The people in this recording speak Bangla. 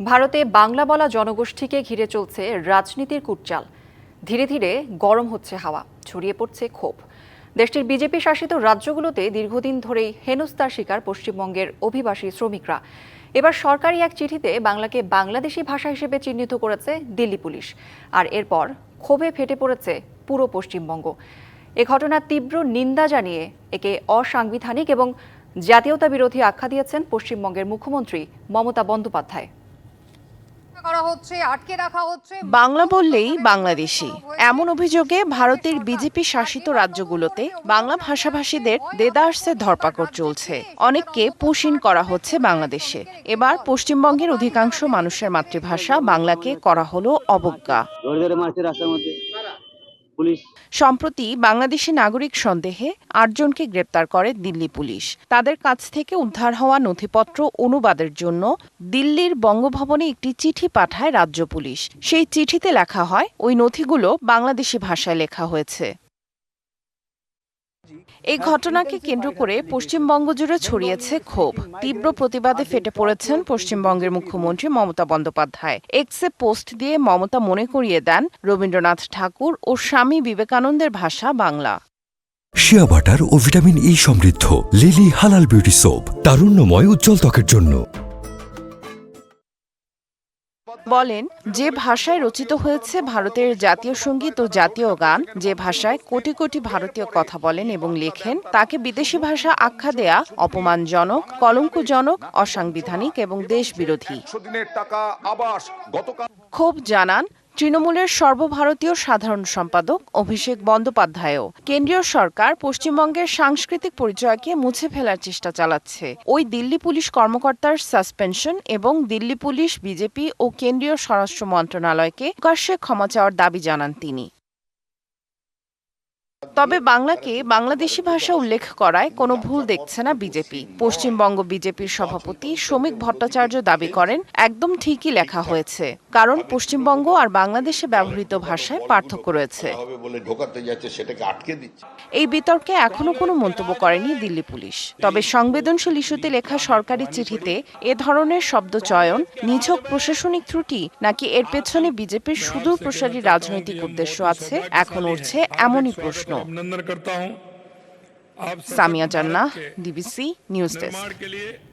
ভারতে বাংলা বলা জনগোষ্ঠীকে ঘিরে চলছে রাজনীতির কুটচাল। ধীরে ধীরে গরম হচ্ছে হাওয়া, ছড়িয়ে পড়ছে ক্ষোভ। দেশটির বিজেপি শাসিত রাজ্যগুলোতে দীর্ঘদিন ধরেই হেনস্থার শিকার পশ্চিমবঙ্গের অভিবাসী শ্রমিকরা। এবার সরকারি এক চিঠিতে বাংলাকে বাংলাদেশি ভাষা হিসেবে চিহ্নিত করেছে দিল্লি পুলিশ। আর এরপর ক্ষোভে ফেটে পড়েছে পুরো পশ্চিমবঙ্গ। এ ঘটনার তীব্র নিন্দা জানিয়ে একে অসাংবিধানিক এবং জাতীয়তা বিরোধী আখ্যা দিয়েছেন পশ্চিমবঙ্গের মুখ্যমন্ত্রী মমতা বন্দ্যোপাধ্যায় করা হচ্ছে আটকে রাখা হচ্ছে বাংলা বললেই বাংলাদেশি। এমন অভিযোগে ভারতের বিজেপি শাসিত রাজ্যগুলোতে বাংলা ভাষাভাষীদের দেদার্সে ধরপাকড় চলছে। অনেককে পুশিন করা হচ্ছে বাংলাদেশে। এবার পশ্চিমবঙ্গের অধিকাংশ মানুষের মাতৃভাষা বাংলাকে করা হলো অবজ্ঞা। সম্প্রতি বাংলাদেশি নাগরিক সন্দেহে আটজনকে গ্রেপ্তার করে দিল্লি পুলিশ। তাদের কাছ থেকে উদ্ধার হওয়া নথিপত্র অনুবাদের জন্য দিল্লির বঙ্গভবনে একটি চিঠি পাঠায় রাজ্য পুলিশ। সেই চিঠিতে লেখা হয়, ওই নথিগুলো বাংলাদেশি ভাষায় লেখা হয়েছে। এই ঘটনাকে কেন্দ্র করে পশ্চিমবঙ্গ জুড়ে ছড়িয়েছে ক্ষোভ। তীব্র প্রতিবাদে ফেটে পড়েছেন পশ্চিমবঙ্গের মুখ্যমন্ত্রী মমতা বন্দ্যোপাধ্যায়। এক্সে পোস্ট দিয়ে মমতা মনে করিয়ে দেন রবীন্দ্রনাথ ঠাকুর ও স্বামী বিবেকানন্দের ভাষা বাংলা। শিয়া বাটার ও ভিটামিন ই সমৃদ্ধ, লিলি হালাল বিউটি সোপ, তারুণ্যময় উজ্জ্বল ত্বকের জন্য। বলেন যে ভাষায় রচিত হয়েছে ভারতের জাতীয় সংগীত ও জাতীয় গান যে ভাষায় কোটি কোটি ভারতীয় কথা বলেন এবং লেখেন তাকে বিদেশি ভাষা আখ্যা দেয়া অপমানজনক কলঙ্কজনক অসাংবিধানিক এবং আবাস গতকাল ক্ষোভ জানান তৃণমূলের সর্বভারতীয় সাধারণ সম্পাদক অভিষেক বন্দ্যোপাধ্যায়ও। কেন্দ্রীয় সরকার পশ্চিমবঙ্গের সাংস্কৃতিক পরিচয়কে মুছে ফেলার চেষ্টা চালাচ্ছে। ওই দিল্লি পুলিশ কর্মকর্তার সাসপেনশন এবং দিল্লি পুলিশ, বিজেপি ও কেন্দ্রীয় স্বরাষ্ট্র মন্ত্রণালয়কে প্রকাশ্যে ক্ষমা চাওয়ার দাবি জানান তিনি। তবে বাংলাকে বাংলাদেশি ভাষা উল্লেখ করায় কোনো ভুল দেখছে না বিজেপি। পশ্চিমবঙ্গ বিজেপির সভাপতি শ্রমিক ভট্টাচার্য দাবি করেন একদম ঠিকই লেখা হয়েছে কারণ পশ্চিমবঙ্গ আর বাংলাদেশে ব্যবহৃত ভাষায় পার্থক্য রয়েছে। এই বিতর্কে এখনও কোনো মন্তব্য করেনি দিল্লি পুলিশ। তবে সংবেদনশীল ইস্যুতে লেখা সরকারি চিঠিতে এ ধরনের শব্দ চয়ন নিছক প্রশাসনিক ত্রুটি নাকি এর পেছনে বিজেপির সুদূর প্রসারী রাজনৈতিক উদ্দেশ্য আছে এখন উঠছে এমনই প্রশ্ন। कृष्णो सामिया जन्ना डीबीसी न्यूज़ डेस्क